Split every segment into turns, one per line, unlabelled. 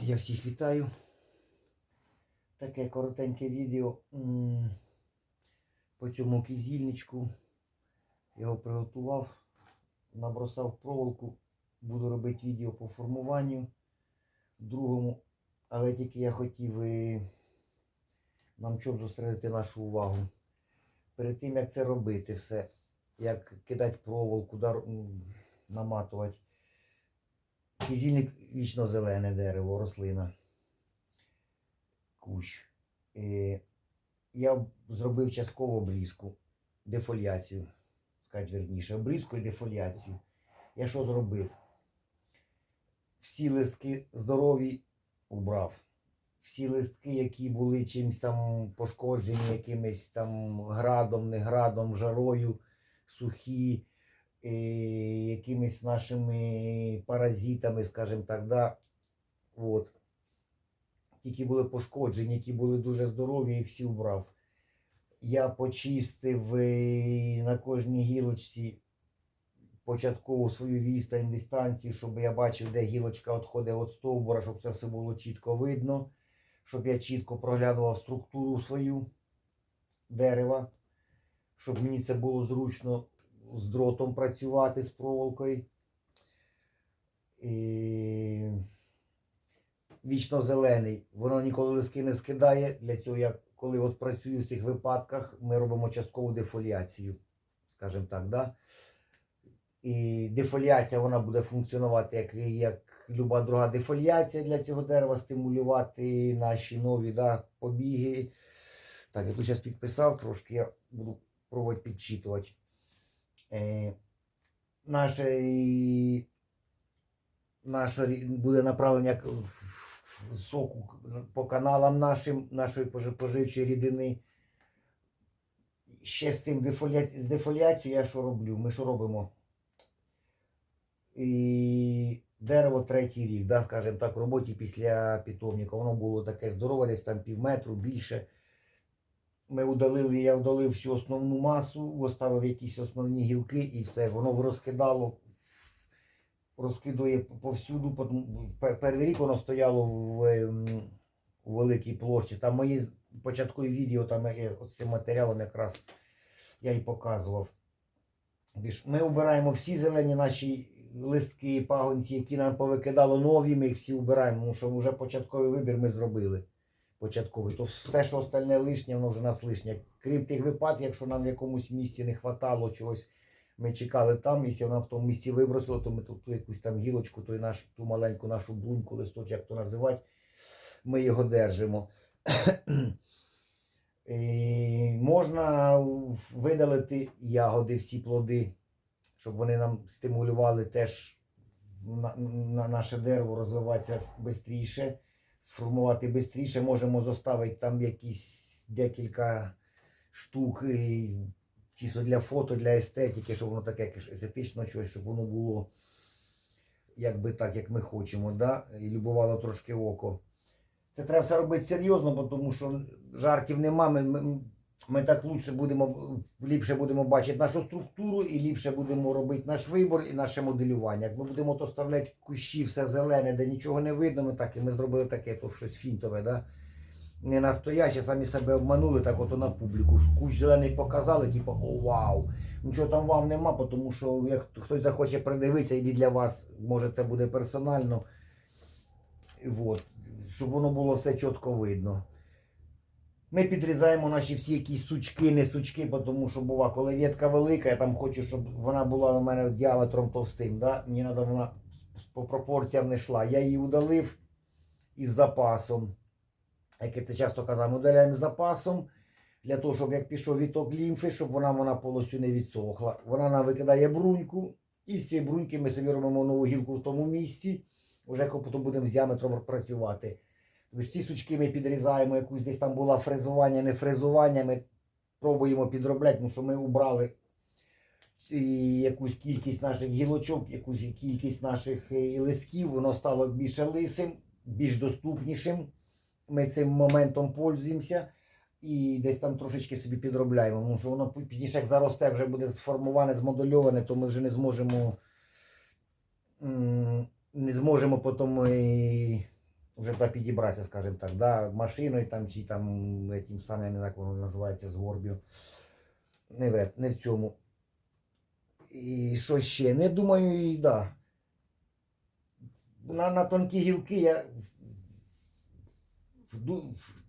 Я всіх вітаю. Таке коротеньке відео по цьому кизільничку. Його приготував, набросав проволоку. Буду робити відео по формуванню другому. Але тільки я хотів і нам чому зосередити нашу увагу. Перед тим як це робити все, як кидати проволоку, наматувати. Кизільник вічно зелене дерево, рослина. Кущ. Е, я зробив частково обрізку, дефоліацію, сказати верніше, обрізку і дефоліацію. Я що зробив? Всі листки здорові убрав. Всі листки, які були чимось там пошкоджені, якимось там градом, не градом, жарою, сухі, якимись нашими паразитами, скажімо так, да. От. Тільки були пошкоджені, які були дуже здорові, їх всі убрав. Я почистив е, на кожній гілочці початкову свою відстань, дистанцію, щоб я бачив, де гілочка відходить від стовбура, щоб це все було чітко видно, щоб я чітко проглядував структуру свою дерева, щоб мені це було зручно з дротом працювати з проволокою. І... Вічно зелений. Воно ніколи лиски не скидає. Для цього я коли от працюю в цих випадках, ми робимо часткову дефоліацію, скажімо так. Да? І дефоліація вона буде функціонувати як, як люба друга дефоліація для цього дерева, стимулювати наші нові да, побіги. Так, я тут зараз підписав трошки, я буду пробувати підчитувати. Наше, наше буде направлення соку по каналам нашим, нашої поживчої рідини. Ще з цим дефоля... з дефоліацією я що роблю? Ми що робимо? І дерево третій рік, да, скажімо так, в роботі після питомника. Воно було таке здорове, десь там пів метру більше. Ми удалили, я удалив всю основну масу, оставив якісь основні гілки і все. Воно розкидало, розкидує повсюду. Перший рік воно стояло в, ем, у великій площі. Там мої початкові відео, там цим матеріалом якраз я і показував. Ми обираємо всі зелені наші листки, пагонці, які нам повикидало нові, ми їх всі обираємо, тому що вже початковий вибір ми зробили. Початковий. То все, що остальне лишнє, воно вже нас лишнє. Крім тих випадків, якщо нам в якомусь місці не хватало чогось, ми чекали там, якщо нам в тому місці вибросило, то ми тут ту якусь там гілочку, той наш, ту маленьку нашу блуньку, листочок, як то називати, ми його держимо. І можна видалити ягоди, всі плоди, щоб вони нам стимулювали теж на, на наше дерево розвиватися швидше, сформувати швидше. Можемо заставити там якісь декілька штук, чисто для фото, для естетики, щоб воно таке естетично щось, щоб воно було якби так, як ми хочемо, да? і любувало трошки око. Це треба все робити серйозно, бо тому що жартів нема. Ми, ми, ми так лучше будемо, ліпше будемо бачити нашу структуру і ліпше будемо робити наш вибор і наше моделювання. Як ми будемо то ставляти кущі, все зелене, де нічого не видно, ми так і ми зробили таке, то щось фінтове, да? не настояще, самі себе обманули, так ото на публіку. Кущ зелений показали, типу, о, вау. Нічого там вам нема, тому що як хтось захоче придивитися, і для вас, може це буде персонально. Вот. Щоб воно було все чітко видно. Ми підрізаємо наші всі якісь сучки, не сучки, тому що бува, коли ветка велика, я там хочу, щоб вона була у мене діаметром товстим. Да? Мені треба вона по пропорціям не йшла. Я її удалив із запасом. Як я це часто казав, удаляємо з запасом для того, щоб як пішов відток лімфи, щоб вона, вона повністю не відсохла. Вона нам викидає бруньку, і з цієї бруньки ми собі робимо нову гілку в тому місці, вже будемо з діаметром працювати. Ці сучки ми підрізаємо, якусь десь там було фрезування, не фрезування, ми пробуємо підробляти, тому що ми убрали якусь кількість наших гілочок, якусь кількість наших е, листків, воно стало більше лисим, більш доступнішим. Ми цим моментом пользуємося і десь там трошечки собі підробляємо. Тому що воно пізніше, як заросте, вже буде сформоване, змодульоване, то ми вже не зможемо не зможемо потім і вже туди підібратися, скажімо так, да, машиною там, чи там тим самим, я не знаю, як воно називається, з горбів. Не в, не в цьому. І що ще? Не думаю, і да. На, на тонкі гілки я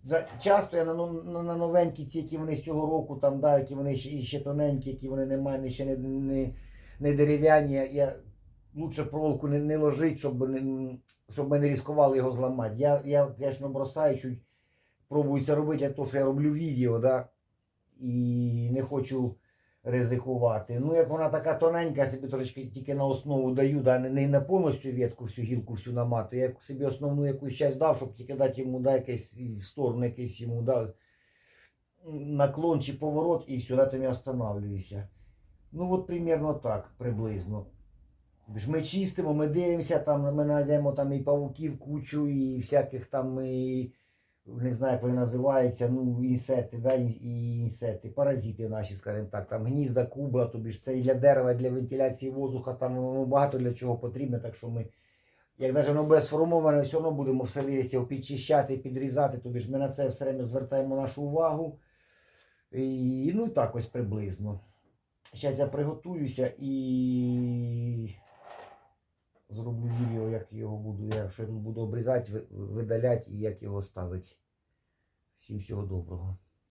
за- часто я на, ну- на, на новенькі ці, які вони з цього року, там, да, які вони ще, ще тоненькі, які вони не мають, ще не, не, не дерев'яні. Я лучше проволоку не, не ложить, щоб, не, щоб ми не ризикували його зламати. Я, я звісно, бросаю, чуть пробую це робити, для що я роблю відео, да, і не хочу ризикувати. Ну, як вона така тоненька, я собі трошки тільки на основу даю, да, не, не на повністю ветку, всю гілку всю наматую. Я собі основну якусь часть дав, щоб тільки дати йому да, якийсь в сторону якийсь йому дав наклон чи поворот, і все, на тому я останавливаюся. Ну, от примерно так, приблизно. Тобто ж Ми чистимо, ми дивимося, там ми знайдемо там і павуків кучу, і всяких там і, не знаю, як вони називаються, ну, інсекти, да, і, і інсекти, паразити наші, скажімо так, там гнізда, кубла, тобі ж це і для дерева, і для вентиляції воздуха, там воно багато для чого потрібно, так що ми, як навіть воно буде сформоване, все одно будемо в селі його підчищати, підрізати, тобі ж ми на це все время звертаємо нашу увагу. І, ну, так ось приблизно. Зараз я приготуюся і зроблю відео, як його буду, я ще буду обрізати, видалять і як його ставити. Всім всього доброго.